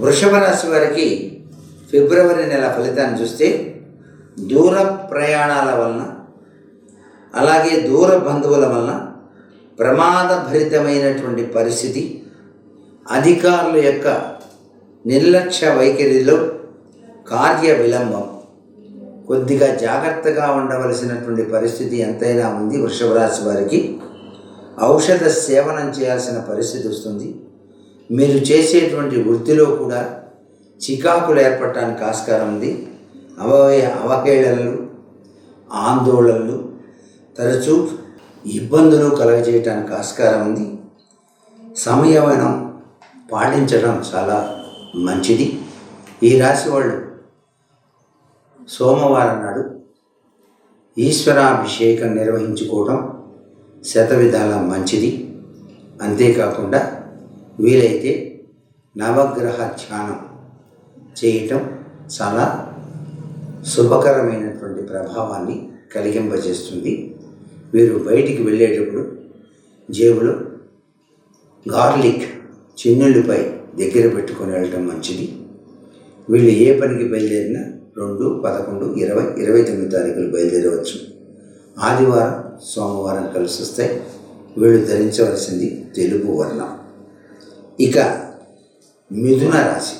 వృషభ రాశి వారికి ఫిబ్రవరి నెల ఫలితాన్ని చూస్తే దూర ప్రయాణాల వలన అలాగే దూర బంధువుల వలన ప్రమాదభరితమైనటువంటి పరిస్థితి అధికారుల యొక్క నిర్లక్ష్య వైఖరిలో కార్య విలంబం. కొద్దిగా జాగ్రత్తగా ఉండవలసినటువంటి పరిస్థితి ఎంతైనా ఉంది వృషభ రాశి వారికి. ఔషధ సేవనం చేయాల్సిన పరిస్థితి వస్తుంది. మీరు చేసేటువంటి వృత్తిలో కూడా చికాకులు ఏర్పడటానికి ఆస్కారం ఉంది. అవయ అవహేళనలు ఆందోళనలు తరచూ ఇబ్బందులు కలగజేయటానికి ఆస్కారం ఉంది. సంయమనం పాటించడం చాలా మంచిది. ఈ రాశి వాళ్ళు సోమవారం నాడు ఈశ్వరాభిషేకం నిర్వహించుకోవడం శతవిధాల మంచిది. అంతేకాకుండా వీలైతే నవగ్రహ ధ్యానం చేయటం చాలా శుభకరమైనటువంటి ప్రభావాన్ని కలిగింపజేస్తుంది. వీరు బయటికి వెళ్ళేటప్పుడు జేబులో గార్లిక్ చిన్నులపై దగ్గర పెట్టుకొని వెళ్ళటం మంచిది. వీళ్ళు ఏ పనికి బయలుదేరినా రెండు పదకొండు ఇరవై ఇరవై తొమ్మిది తారీఖులు బయలుదేరవచ్చు. ఆదివారం సోమవారం కలిసి వస్తే వీళ్ళు ధరించవలసింది తెలుపు వర్ణం. ఇక మిథున రాశి